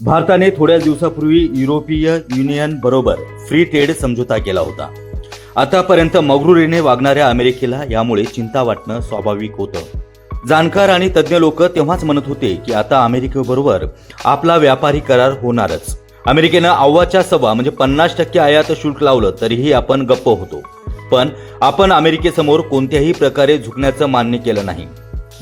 भारताने थोड्या दिवसापूर्वी युरोपीय युनियन बरोबर फ्री ट्रेड समझोता केला होता. आतापर्यंत मगरुरीने वागणाऱ्या अमेरिकेला यामुळे चिंता वाटणं स्वाभाविक होतं. जाणकार आणि तज्ज्ञ लोक तेव्हाच म्हणत होते की आता अमेरिकेबरोबर आपला व्यापारी करार होणारच. अमेरिकेनं अव्वाच्या सव्वा म्हणजे पन्नास टक्के आयात शुल्क लावलं तरीही आपण गप्प होतो. पण आपण अमेरिकेसमोर कोणत्याही प्रकारे झुकण्याचं मान्य केलं नाही.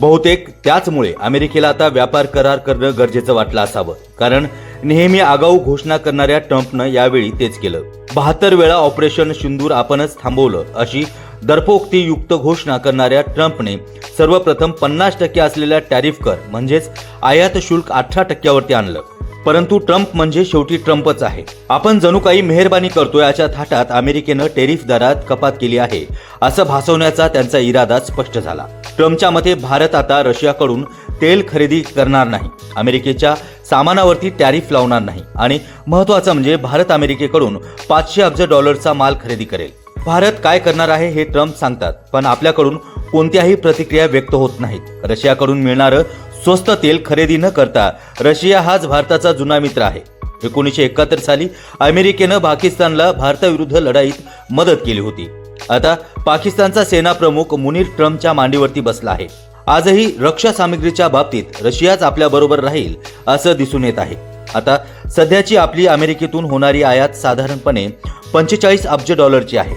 बहुतेक त्याचमुळे अमेरिकेला आता व्यापार करार करणं गरजेचं वाटलं असावं. कारण नेहमी आगाऊ घोषणा करणाऱ्या ट्रम्पनं यावेळी तेच केलं. बहात्तर वेळा ऑपरेशन सिंदूर आपणच थांबवलं अशी दर्पोक्तीयुक्त घोषणा करणाऱ्या ट्रम्पने सर्वप्रथम पन्नास टक्के असलेल्या टॅरिफ कर म्हणजेच आयात शुल्क अठरा टक्क्यावरती आणलं. परंतु ट्रम्प म्हणजे शेवटी ट्रम्पच आहे. आपण जणू काही मेहरबानी करतोय अशा थाटात अमेरिकेनं टेरिफ दरात कपात केली आहे असं भासवण्याचा त्यांचा इरादा स्पष्ट झाला. ट्रम्पच्या मते भारत आता रशियाकडून तेल खरेदी करणार नाही. अमेरिकेच्या सामानावरती टॅरिफ लावणार नाही. आणि महत्वाचं म्हणजे भारत अमेरिकेकडून पाचशे अब्ज डॉलरचा माल खरेदी करेल. भारत काय करणार आहे हे ट्रम्प सांगतात पण आपल्याकडून कोणत्याही प्रतिक्रिया व्यक्त होत नाहीत. रशियाकडून मिळणारं स्वस्त तेल खरेदी न करता रशिया हाच भारताचा जुना मित्र आहे. एकोणीसशे एकाहत्तर साली अमेरिकेनं पाकिस्तानला भारताविरुद्ध लढाईत मदत केली होती. आता पाकिस्तानचा सेना प्रमुख मुनीर ट्रम्पच्या मांडीवरती बसला आहे. आजही रक्षा सामग्रीच्या बाबतीत रशियाच आपल्या बरोबर राहील असं दिसून येत आहे. आता सध्याची आपली अमेरिकेतून होणारी आयात साधारणपणे पंचेचाळीस अब्ज डॉलरची आहे.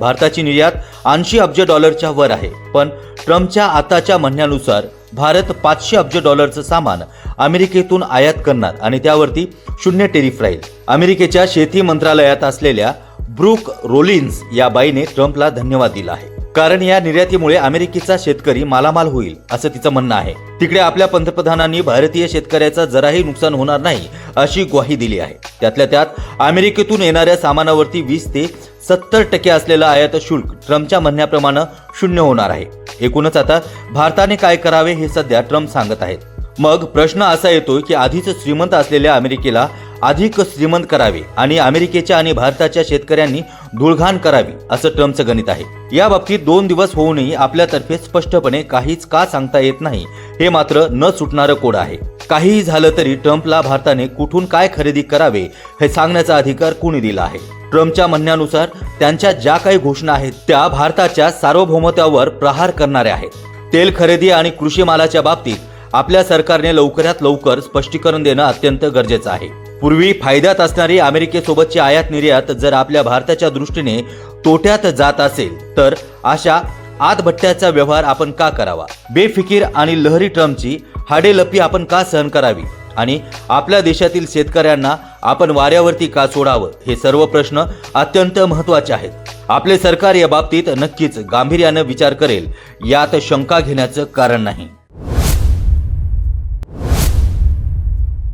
भारताची निर्यात ऐंशी अब्ज डॉलरच्या वर आहे. पण ट्रम्पच्या आताच्या म्हणण्यानुसार भारत पाचशे अब्ज डॉलरचं सामान अमेरिकेतून आयात करणार आणि त्यावरती शून्य टेरिफ राहील. अमेरिकेच्या शेती मंत्रालयात असलेल्या ब्रूक रोलिन्स या बाईने ट्रम्पला धन्यवाद दिला आहे. कारण या निर्यातीमुळे अमेरिकेचा शेतकरी मालामाल होईल असं तिचं म्हणणं आहे. तिकडे आपल्या पंतप्रधानांनी भारतीय शेतकऱ्याचा जराही नुकसान होणार नाही अशी ग्वाही दिली आहे. त्यातल्या त्यात अमेरिकेतून येणाऱ्या सामानावरती वीस ते सत्तर टक्के असलेलं आयात शुल्क ट्रम्पच्या म्हणण्याप्रमाणे शून्य होणार आहे. एकूणच आता भारताने काय करावे हे सध्या ट्रम्प सांगत आहेत. मग प्रश्न असा येतोय की आधीच श्रीमंत असलेल्या अमेरिकेला अधिक श्रीमंत करावे आणि अमेरिकेच्या आणि भारताच्या शेतकऱ्यांनी धुळघाण करावी असं ट्रम्पचं गणित आहे. या बाबतीत दोन दिवस होऊनही आपल्यातर्फे स्पष्टपणे काहीच का सांगता येत नाही हे मात्र न सुटणारं कोड आहे. काहीही झालं तरी ट्रम्पला भारताने कुठून काय खरेदी करावे हे सांगण्याचा अधिकार कुणी दिला आहे? ट्रम्पच्या म्हणण्यानुसार त्यांच्या ज्या काही घोषणा आहेत त्या भारताच्या सार्वभौमत्वावर प्रहार करणाऱ्या आहेत. तेल खरेदी आणि कृषी मालाच्या बाबतीत आपल्या सरकारने लवकरात लवकर स्पष्टीकरण देणं अत्यंत गरजेचं आहे. पूर्वी फायद्यात असणारी अमेरिकेसोबतची आयात निर्यात जर आपल्या भारताच्या दृष्टीने तोट्यात जात असेल तर अशा आतभट्ट्याचा व्यवहार आपण का करावा? बेफिकीर आणि लहरी ट्रम्पची हाडेलपी आपण का सहन करावी? आणि आपल्या देशातील शेतकऱ्यांना आपण वाऱ्यावरती का सोडावं? हे सर्व प्रश्न अत्यंत महत्त्वाचे आहेत. आपले सरकार या बाबतीत नक्कीच गांभीर्यानं विचार करेल यात शंका घेण्याचं कारण नाही.